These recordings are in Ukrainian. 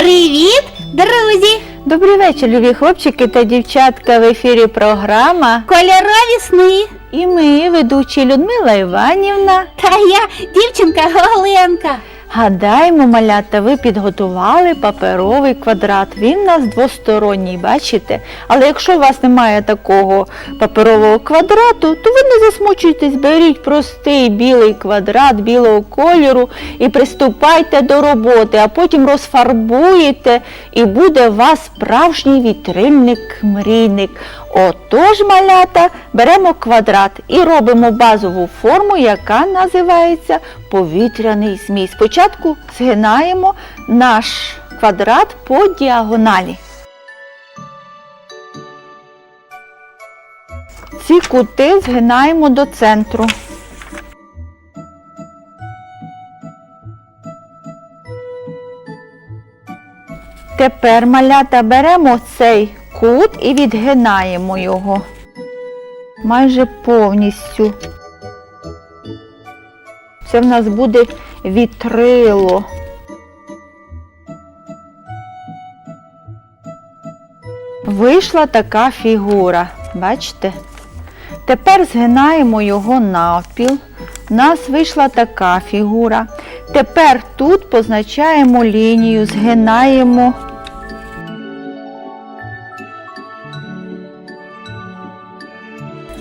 Привіт, друзі! Добрий вечір, любі хлопчики та дівчатка. В ефірі програма. Кольорові сни. І ми, ведучі Людмила Іванівна. Та я дівчинка Оленка. Гадаємо, малята, ви підготували паперовий квадрат. Він у нас двосторонній, бачите? Але якщо у вас немає такого паперового квадрату, то ви не засмучуйтесь, беріть простий білий квадрат білого кольору і приступайте до роботи, а потім розфарбуєте і буде у вас справжній вітрильник-мрійник. Отож, малята, беремо квадрат і робимо базову форму, яка називається повітряний змій. Спочатку згинаємо наш квадрат по діагоналі. Ці кути згинаємо до центру. Тепер малята беремо цей кут і відгинаємо його майже повністю. Це в нас буде вітрило. Вийшла така фігура. Бачите? Тепер згинаємо його навпіл. У нас вийшла така фігура. Тепер тут позначаємо лінію, згинаємо.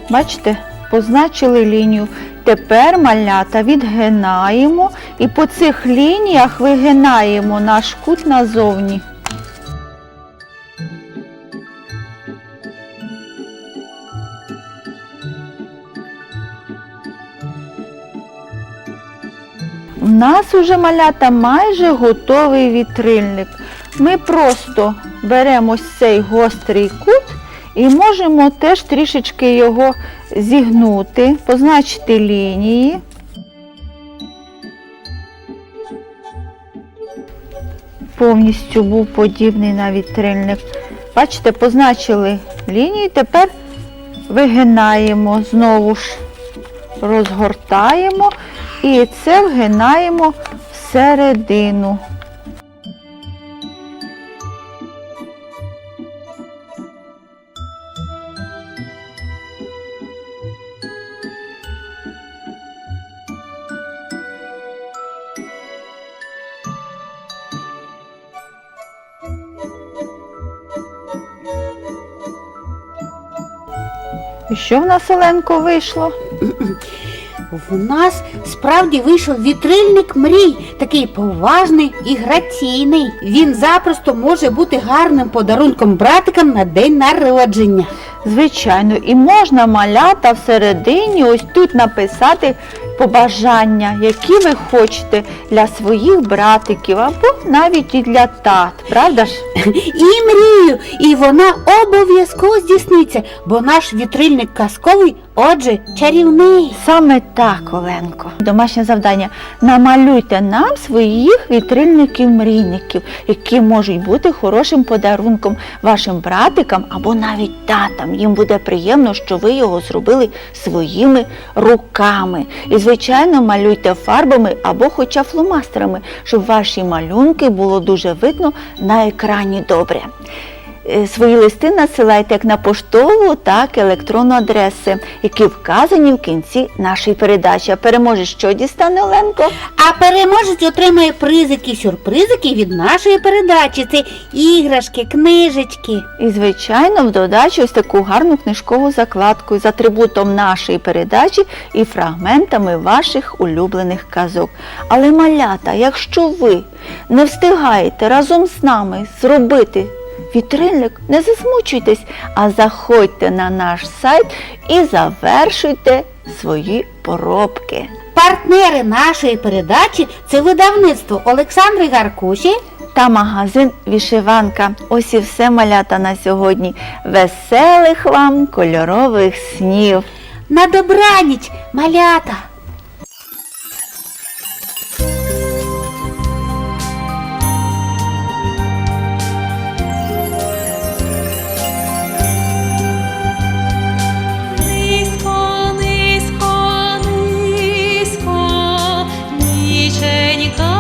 Бачите, позначили лінію. Тепер малята відгинаємо і по цих лініях вигинаємо наш кут назовні. У нас уже малята майже готовий вітрильник. Ми просто беремо ось цей гострий кут і можемо теж трішечки його зігнути, позначити лінії. Повністю був подібний на вітрильник. Бачите, позначили лінії, тепер вигинаємо, знову ж розгортаємо і це вгинаємо всередину. І що в нас Оленко вийшло? В нас справді вийшов вітрильник мрій, такий поважний і граційний. Він запросто може бути гарним подарунком братикам на день народження. Звичайно, і можна малята всередині ось тут написати побажання, які ви хочете для своїх братиків або навіть і для тат, правда ж? І мрію, і вона обов'язково здійсниться, бо наш вітрильник казковий, отже, чарівний. Саме так, Оленко. Домашнє завдання. Намалюйте нам своїх вітрильників-мрійників, які можуть бути хорошим подарунком вашим братикам або навіть татам. Їм буде приємно, що ви його зробили своїми руками. І, звичайно, малюйте фарбами або хоча фломастерами, щоб ваші малюнки було дуже видно на екрані добре. Е, Свої листи надсилайте як на поштову, так і електронну адреси, які вказані в кінці нашої передачі. А переможе, що дістане Оленко? А переможець отримає призики, сюрпризики від нашої передачі. Це іграшки, книжечки. І, звичайно, в додачу ось таку гарну книжкову закладку з атрибутом нашої передачі і фрагментами ваших улюблених казок. Але малята, якщо ви не встигаєте разом з нами зробити вітрильник, не засмучуйтесь, а заходьте на наш сайт і завершуйте свої поробки. Партнери нашої передачі це видавництво Олександри Гаркуші. та магазин Вішиванка. Ось і все малята на сьогодні. Веселих вам кольорових снів! На добраніч, малята! Ніченька